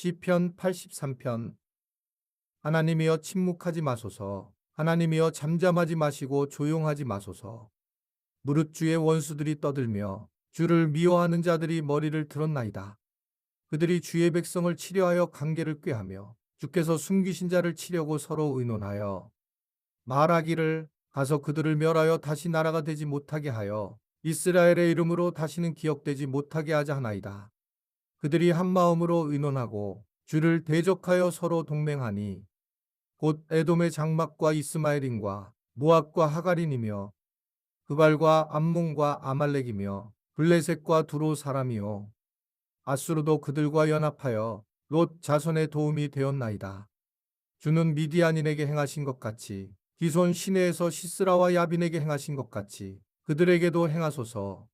시편 83편 하나님이여 침묵하지 마소서 하나님이여 잠잠하지 마시고 조용하지 마소서 무릇 주의 원수들이 떠들며 주를 미워하는 자들이 머리를 들었나이다. 그들이 주의 백성을 치려하여 관계를 꾀하며 주께서 숨기신 자를 치려고 서로 의논하여 말하기를 가서 그들을 멸하여 다시 나라가 되지 못하게 하여 이스라엘의 이름으로 다시는 기억되지 못하게 하자 하나이다. 그들이 한 마음으로 의논하고 주를 대적하여 서로 동맹하니 곧 에돔의 장막과 이스마엘인과 모압과 하가린이며 그발과 암몬과 아말렉이며 블레셋과 두로 사람이요 아수르도 그들과 연합하여 롯 자손의 도움이 되었나이다. 주는 미디안인에게 행하신 것 같이 기손 시내에서 시스라와 야빈에게 행하신 것 같이 그들에게도 행하소서.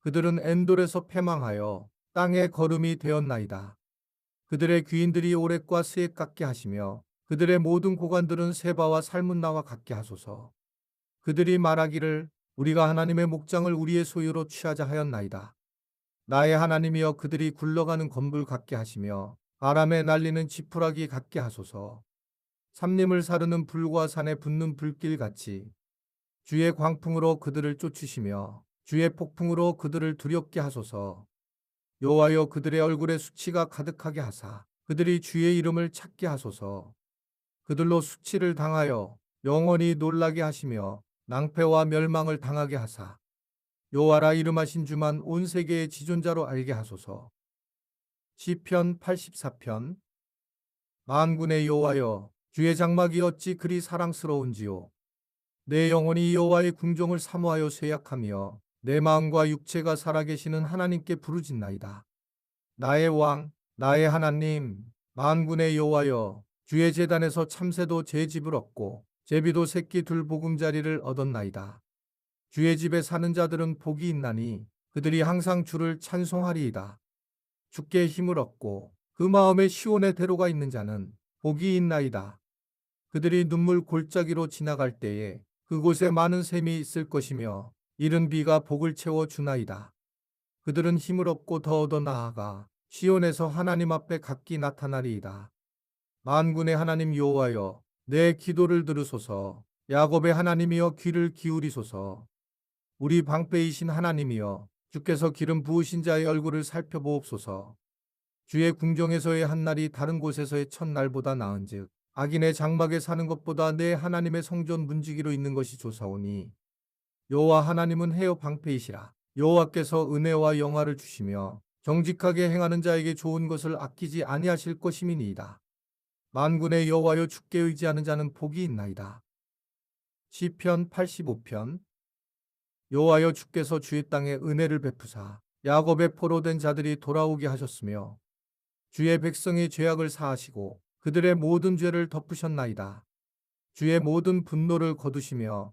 그들은 엔돌에서 패망하여 땅의 걸음이 되었나이다. 그들의 귀인들이 오랫과 스액 같게 하시며 그들의 모든 고관들은 세바와 살문나와 같게 하소서. 그들이 말하기를 우리가 하나님의 목장을 우리의 소유로 취하자 하였나이다. 나의 하나님이여 그들이 굴러가는 건불 같게 하시며 바람에 날리는 지푸라기 같게 하소서. 삼림을 사르는 불과 산에 붙는 불길 같이 주의 광풍으로 그들을 쫓으시며 주의 폭풍으로 그들을 두렵게 하소서. 여호와여 그들의 얼굴에 수치가 가득하게 하사 그들이 주의 이름을 찾게 하소서. 그들로 수치를 당하여 영원히 놀라게 하시며 낭패와 멸망을 당하게 하사 여호와라 이름하신 주만 온 세계의 지존자로 알게 하소서. 시편 84편 만군의 여호와여 주의 장막이 어찌 그리 사랑스러운지요 내 영혼이 여호와의 궁종을 사모하여 쇠약하며 내 마음과 육체가 살아계시는 하나님께 부르짖나이다. 나의 왕, 나의 하나님, 만군의 여호와여, 주의 재단에서 참새도 제 집을 얻고 제비도 새끼 둘 보금자리를 얻었나이다. 주의 집에 사는 자들은 복이 있나니 그들이 항상 주를 찬송하리이다. 주께 힘을 얻고 그 마음에 시온의 대로가 있는 자는 복이 있나이다. 그들이 눈물 골짜기로 지나갈 때에 그곳에 많은 샘이 있을 것이며 이른 비가 복을 채워 주나이다. 그들은 힘을 얻고 더 얻어 나아가 시온에서 하나님 앞에 각기 나타나리이다. 만군의 하나님 여호와여 내 기도를 들으소서 야곱의 하나님이여 귀를 기울이소서 우리 방패이신 하나님이여 주께서 기름 부으신 자의 얼굴을 살펴보옵소서 주의 궁정에서의 한날이 다른 곳에서의 첫날보다 나은즉 악인의 장막에 사는 것보다 내 하나님의 성전 문지기로 있는 것이 좋사오니 여호와 하나님은 해요 방패이시라. 여호와께서 은혜와 영화를 주시며 정직하게 행하는 자에게 좋은 것을 아끼지 아니하실 것임이니이다. 만군의 여호와여 주께 의지하는 자는 복이 있나이다. 시편 85편 여호와여 주께서 주의 땅에 은혜를 베푸사 야곱의 포로 된 자들이 돌아오게 하셨으며 주의 백성의 죄악을 사하시고 그들의 모든 죄를 덮으셨나이다. 주의 모든 분노를 거두시며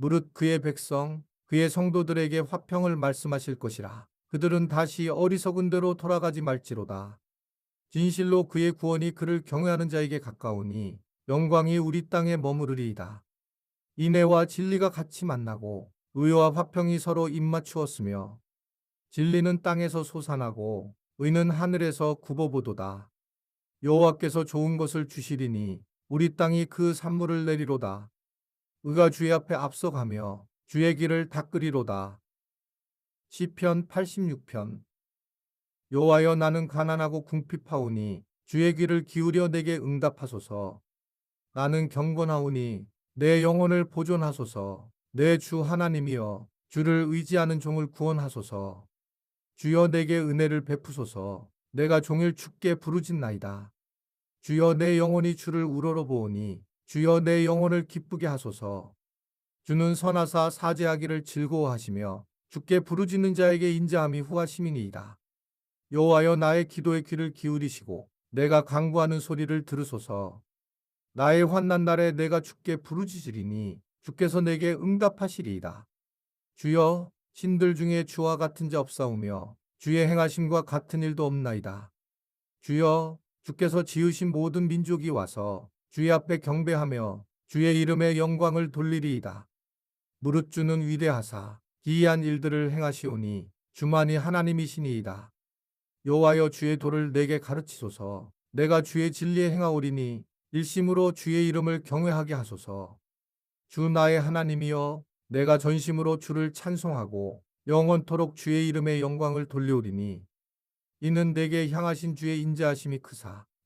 무릇 그의 백성, 그의 성도들에게 화평을 말씀하실 것이라. 그들은 다시 어리석은 대로 돌아가지 말지로다. 진실로 그의 구원이 그를 경외하는 자에게 가까우니 영광이 우리 땅에 머무르리이다. 인애와 진리가 같이 만나고 의와 화평이 서로 입맞추었으며 진리는 땅에서 솟아나고 의는 하늘에서 굽어보도다. 여호와께서 좋은 것을 주시리니 우리 땅이 그 산물을 내리로다. 의가 주의 앞에 앞서가며 주의 길을 닦으리로다. 시편 86편 여호와여 나는 가난하고 궁핍하오니 주의 귀를 기울여 내게 응답하소서. 나는 경건하오니 내 영혼을 보존하소서. 내 주 하나님이여 주를 의지하는 종을 구원하소서. 주여 내게 은혜를 베푸소서. 내가 종일 죽게 부르짖나이다. 주여 내 영혼이 주를 우러러보오니 주여 내 영혼을 기쁘게 하소서. 주는 선하사 사죄하기를 즐거워하시며 주께 부르짖는 자에게 인자함이 후하심이니이다. 여호와여 나의 기도의 귀를 기울이시고 내가 강구하는 소리를 들으소서. 나의 환난 날에 내가 주께 부르짖으리니 주께서 내게 응답하시리이다. 주여 신들 중에 주와 같은 자 없사오며 주의 행하심과 같은 일도 없나이다. 주여 주께서 지으신 모든 민족이 와서 주의 앞에 경배하며 주의 이름의 영광을 돌리리이다. 무릇 주는 위대하사 기이한 일들을 행하시오니 주만이 하나님이시니이다. 여호와여 주의 도를 내게 가르치소서. 내가 주의 진리에 행하오리니 일심으로 주의 이름을 경외하게 하소서. 주 나의 하나님이여 내가 전심으로 주를 찬송하고 영원토록 주의 이름의 영광을 돌려오리니 이는 내게 향하신 주의 인자하심이 크사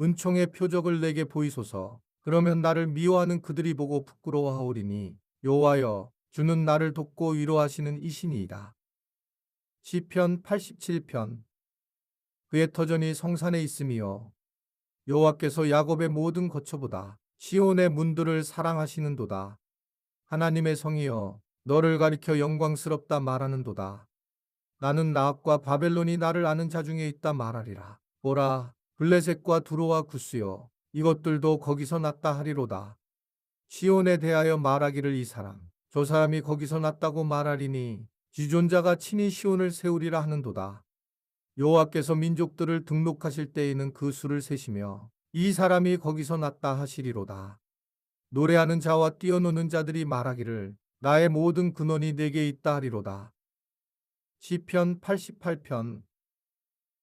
은총의 표적을 내게 보이소서 그러면 나를 미워하는 그들이 보고 부끄러워하오리니 여호와여 주는 나를 돕고 위로하시는 이신이이다. 시편 87편 그의 터전이 성산에 있음이요 여호와께서 야곱의 모든 거처보다 시온의 문들을 사랑하시는도다. 하나님의 성이여 너를 가리켜 영광스럽다 말하는도다. 나는 나악과 바벨론이 나를 아는 자 중에 있다 말하리라. 보라 블레셋과 두로와 구스여 이것들도 거기서 났다 하리로다. 시온에 대하여 말하기를 이 사람 저 사람이 거기서 났다고 말하리니 지존자가 친히 시온을 세우리라 하는도다. 여호와께서 민족들을 등록하실 때에는 그 수를 세시며 이 사람이 거기서 났다 하시리로다. 노래하는 자와 뛰어노는 자들이 말하기를 나의 모든 근원이 내게 있다 하리로다. 시편 88편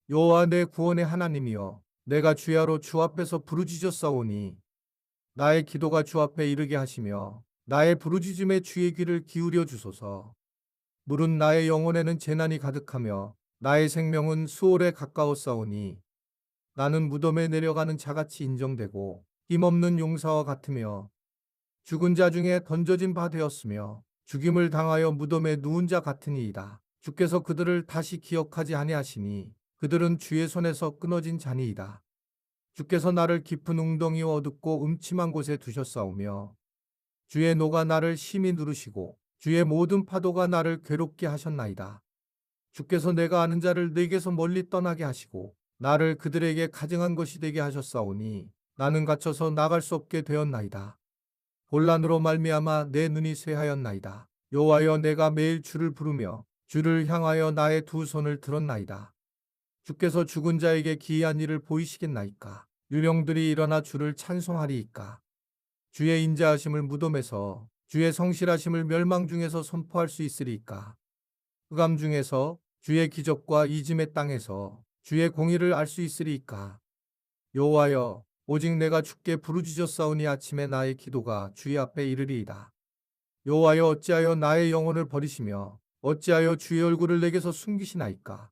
여호와 내 구원의 하나님이여 내가 주야로 주 앞에서 부르짖었사오니 나의 기도가 주 앞에 이르게 하시며 나의 부르짖음에 주의 귀를 기울여 주소서. 물은 나의 영혼에는 재난이 가득하며 나의 생명은 수월에 가까웠사오니 나는 무덤에 내려가는 자같이 인정되고 힘없는 용사와 같으며 죽은 자 중에 던져진 바 되었으며 죽임을 당하여 무덤에 누운 자 같으니이다. 주께서 그들을 다시 기억하지 아니하시니 그들은 주의 손에서 끊어진 자니이다. 주께서 나를 깊은 웅덩이 어둡고 음침한 곳에 두셨사오며 주의 노가 나를 심히 누르시고 주의 모든 파도가 나를 괴롭게 하셨나이다. 주께서 내가 아는 자를 내게서 멀리 떠나게 하시고 나를 그들에게 가증한 것이 되게 하셨사오니 나는 갇혀서 나갈 수 없게 되었나이다. 곤란으로 말미암아 내 눈이 쇠하였나이다. 여호와여 내가 매일 주를 부르며 주를 향하여 나의 두 손을 들었나이다. 주께서 죽은 자에게 기이한 일을 보이시겠나이까? 유령들이 일어나 주를 찬송하리이까? 주의 인자하심을 무덤에서 주의 성실하심을 멸망 중에서 선포할 수 있으리이까? 흑암 중에서 주의 기적과 이짐의 땅에서 주의 공의를 알 수 있으리이까. 여호와여 오직 내가 주께 부르짖었사오니 아침에 나의 기도가 주의 앞에 이르리이다. 여호와여 어찌하여 나의 영혼을 버리시며 어찌하여 주의 얼굴을 내게서 숨기시나이까.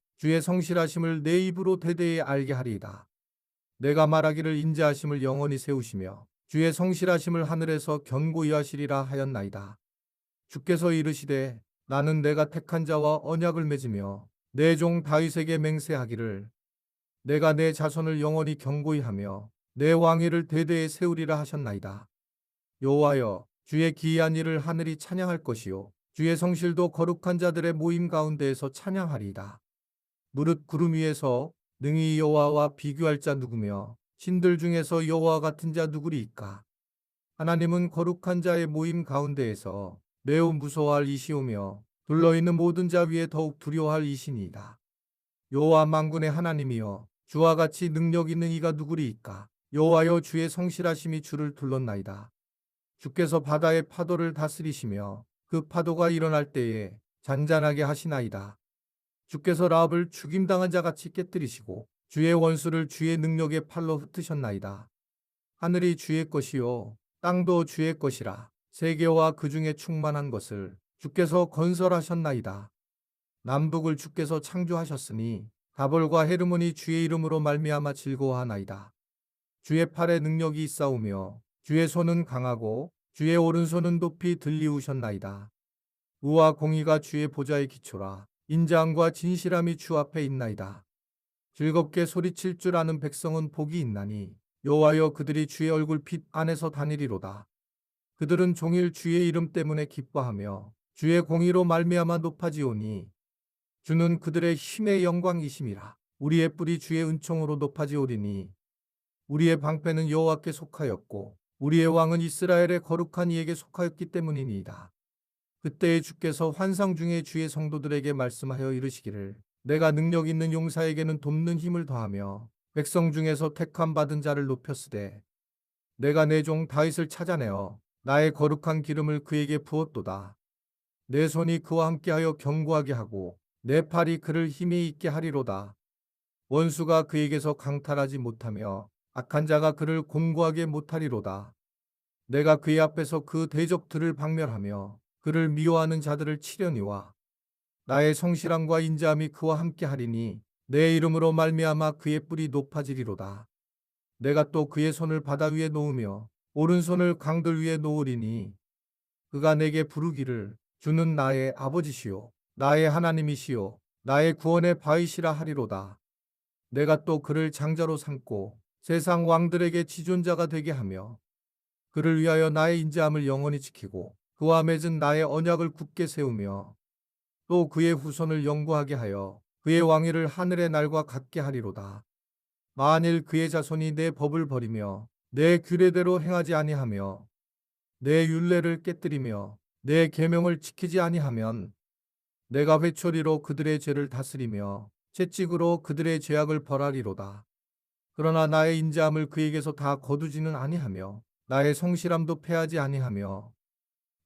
주의 성실하심을 내 입으로 대대에 알게 하리이다. 내가 말하기를 인자하심을 영원히 세우시며 주의 성실하심을 하늘에서 견고히 하시리라 하였나이다. 주께서 이르시되 나는 내가 택한 자와 언약을 맺으며 내 종 다윗에게 맹세하기를 내가 내 자손을 영원히 경고히 하며 내 왕위를 대대에 세우리라 하셨나이다. 여호와여 주의 기이한 일을 하늘이 찬양할 것이요 주의 성실도 거룩한 자들의 모임 가운데에서 찬양하리이다. 무릇 구름 위에서 능히 여호와와 비교할 자 누구며 신들 중에서 여호와 같은 자 누구리이까? 하나님은 거룩한 자의 모임 가운데에서 매우 무서워할 이시오며 둘러있는 모든 자 위에 더욱 두려워할 이신이다. 여호와 만군의 하나님이여 주와 같이 능력 있는 이가 누구리이까? 여호와여 주의 성실하심이 주를 둘렀나이다. 주께서 바다의 파도를 다스리시며 그 파도가 일어날 때에 잔잔하게 하시나이다. 주께서 라합을 죽임당한 자 같이 깨뜨리시고 주의 원수를 주의 능력의 팔로 흩으셨나이다. 하늘이 주의 것이요 땅도 주의 것이라 세계와 그 중에 충만한 것을 주께서 건설하셨나이다. 남북을 주께서 창조하셨으니 다볼과 헤르몬이 주의 이름으로 말미암아 즐거워하나이다. 주의 팔에 능력이 있사오며 주의 손은 강하고 주의 오른손은 높이 들리우셨나이다. 우와 공의가 주의 보좌의 기초라 인자함과 진실함이 주 앞에 있나이다. 즐겁게 소리칠 줄 아는 백성은 복이 있나니 여호와여 그들이 주의 얼굴 빛 안에서 다니리로다. 그들은 종일 주의 이름 때문에 기뻐하며 주의 공의로 말미암아 높아지오니 주는 그들의 힘의 영광이심이라. 우리의 뿔이 주의 은총으로 높아지오리니 우리의 방패는 여호와께 속하였고 우리의 왕은 이스라엘의 거룩한 이에게 속하였기 때문이니이다. 그때에 주께서 환상 중에 주의 성도들에게 말씀하여 이르시기를 내가 능력 있는 용사에게는 돕는 힘을 더하며 백성 중에서 택함 받은 자를 높였으되 내가 내 종 다윗을 찾아내어 나의 거룩한 기름을 그에게 부었도다. 내 손이 그와 함께하여 견고하게 하고 내 팔이 그를 힘이 있게 하리로다. 원수가 그에게서 강탈하지 못하며 악한 자가 그를 공고하게 못하리로다. 내가 그의 앞에서 그 대적들을 박멸하며 그를 미워하는 자들을 치려니와 나의 성실함과 인자함이 그와 함께 하리니 내 이름으로 말미암아 그의 뿔이 높아지리로다. 내가 또 그의 손을 바다 위에 놓으며 오른손을 강들 위에 놓으리니 그가 내게 부르기를 주는 나의 아버지시요 나의 하나님이시요 나의 구원의 바위시라 하리로다. 내가 또 그를 장자로 삼고 세상 왕들에게 지존자가 되게 하며 그를 위하여 나의 인자함을 영원히 지키고 그와 맺은 나의 언약을 굳게 세우며 또 그의 후손을 영구하게 하여 그의 왕위를 하늘의 날과 같게 하리로다. 만일 그의 자손이 내 법을 버리며 내 규례대로 행하지 아니하며 내 율례를 깨뜨리며 내 계명을 지키지 아니하면 내가 회초리로 그들의 죄를 다스리며 채찍으로 그들의 죄악을 벌하리로다. 그러나 나의 인자함을 그에게서 다 거두지는 아니하며 나의 성실함도 패하지 아니하며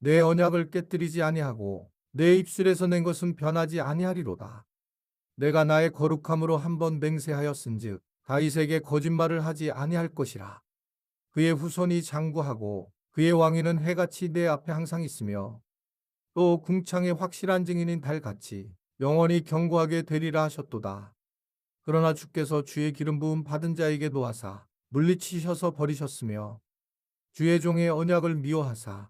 내 언약을 깨뜨리지 아니하고 내 입술에서 낸 것은 변하지 아니하리로다. 내가 나의 거룩함으로 한번 맹세하였은즉 다윗에게 거짓말을 하지 아니할 것이라. 그의 후손이 장구하고 그의 왕위는 해같이 내 앞에 항상 있으며 또 궁창의 확실한 증인인 달같이 영원히 경고하게 되리라 하셨도다. 그러나 주께서 주의 기름 부음 받은 자에게 노하사 물리치셔서 버리셨으며 주의 종의 언약을 미워하사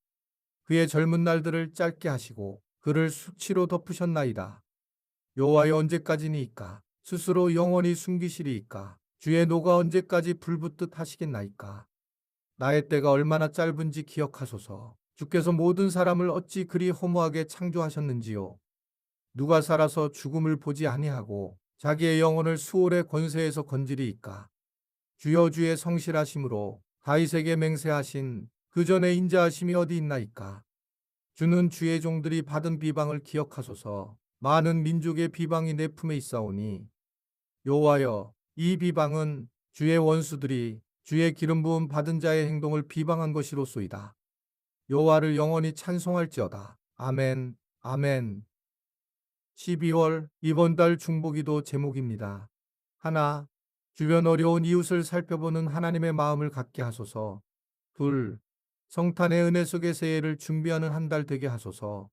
그의 젊은 날들을 짧게 하시고 그를 수치로 덮으셨나이다. 여호와여 언제까지니이까? 스스로 영원히 숨기시리이까? 주의 노가 언제까지 불붙듯 하시겠나이까? 나의 때가 얼마나 짧은지 기억하소서. 주께서 모든 사람을 어찌 그리 허무하게 창조하셨는지요? 누가 살아서 죽음을 보지 아니하고 자기의 영혼을 수월의 권세에서 건지리이까? 주여 주의 성실하심으로 다윗에게 맹세하신 그 전에 인자하심이 어디 있나이까 주는 주의 종들이 받은 비방을 기억하소서 많은 민족의 비방이 내 품에 있사오니 여호와여 이 비방은 주의 원수들이 주의 기름 부음 받은 자의 행동을 비방한 것이로소이다. 여호와를 영원히 찬송할지어다. 아멘. 아멘. 12월 이번 달 중보기도 제목입니다. 하나, 주변 어려운 이웃을 살펴보는 하나님의 마음을 갖게 하소서. 둘, 성탄의 은혜 속의 새해를 준비하는 한 달 되게 하소서.